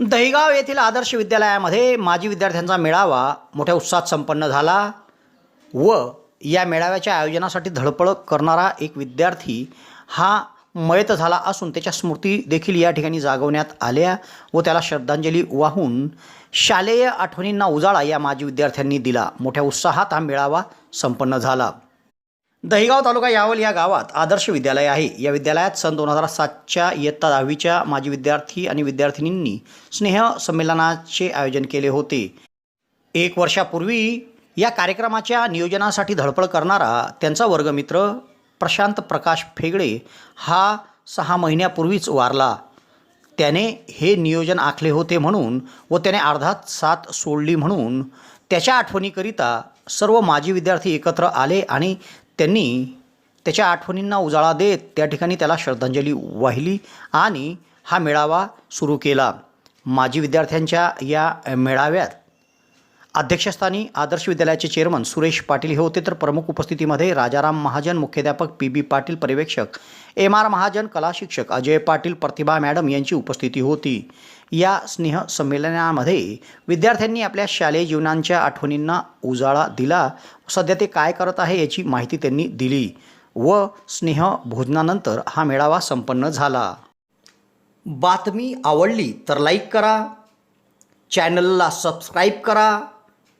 दहिगाव येथील आदर्श विद्यालयामध्ये माजी विद्यार्थ्यांचा मेळावा मोठ्या उत्साहात संपन्न झाला व या मेळाव्याच्या आयोजनासाठी धडपड करणारा एक विद्यार्थी हा मयत झाला असून त्याच्या स्मृती देखील या ठिकाणी जागवण्यात आल्या व त्याला श्रद्धांजली वाहून शालेय आठवणींना उजाळा या माजी विद्यार्थ्यांनी दिला. मोठ्या उत्साहात हा मेळावा संपन्न झाला. दहिगाव तालुका यावल या गावात आदर्श विद्यालय आहे. या विद्यालयात सन दोन हजार सातच्या इयत्ता दहावीच्या माजी विद्यार्थी आणि विद्यार्थिनींनी स्नेह संमेलनाचे आयोजन केले होते. एक वर्षापूर्वी या कार्यक्रमाच्या नियोजनासाठी धडपड करणारा त्यांचा वर्गमित्र प्रशांत प्रकाश फेगडे हा सहा महिन्यापूर्वीच वारला. त्याने हे नियोजन आखले होते म्हणून व त्याने अर्धात साथ सोडली म्हणून. त्याच्या आठवणीकरिता सर्व माजी विद्यार्थी एकत्र आले आणि त्यांनी त्याच्या आठवणींना उजाळा देत त्या ठिकाणी त्याला श्रद्धांजली वाहिली आणि हा मेळावा सुरू केला. माजी विद्यार्थ्यांच्या या मेळाव्यात अध्यक्षस्थानी आदर्श विद्यालयाचे चेअरमन सुरेश पाटील हे होते. तर प्रमुख उपस्थितीमध्ये राजाराम महाजन मुख्याध्यापक पी बी पाटील पर्यवेक्षक एम आर महाजन कला शिक्षक अजय पाटील प्रतिभा मॅडम यांची उपस्थिती होती. या स्नेह संमेलनामध्ये विद्यार्थ्यांनी आपल्या शालेय जीवनांच्या आठवणींना उजाळा दिला. सध्या ते काय करत आहे याची माहिती त्यांनी दिली व स्नेह भोजनानंतर हा मेळावा संपन्न झाला. बातमी आवडली तर लाईक करा. चॅनलला सबस्क्राईब करा.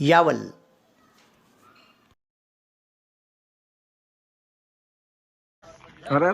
यावल. अरे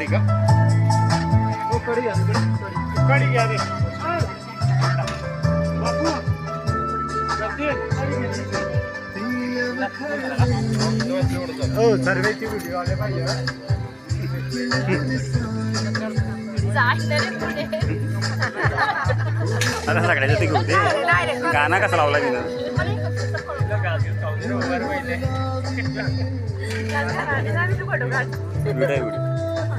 कडी का? हो कडी घ्या कडी कडी घ्या रे बापू. हो सर्वेची व्हिडिओ आले पाहिजे आता सगळ्याच्या ते घेऊ दे गाणं कसा लावला व्हिडिओ व्हिडिओ.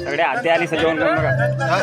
सगळे आधी आली सजेवण करू नका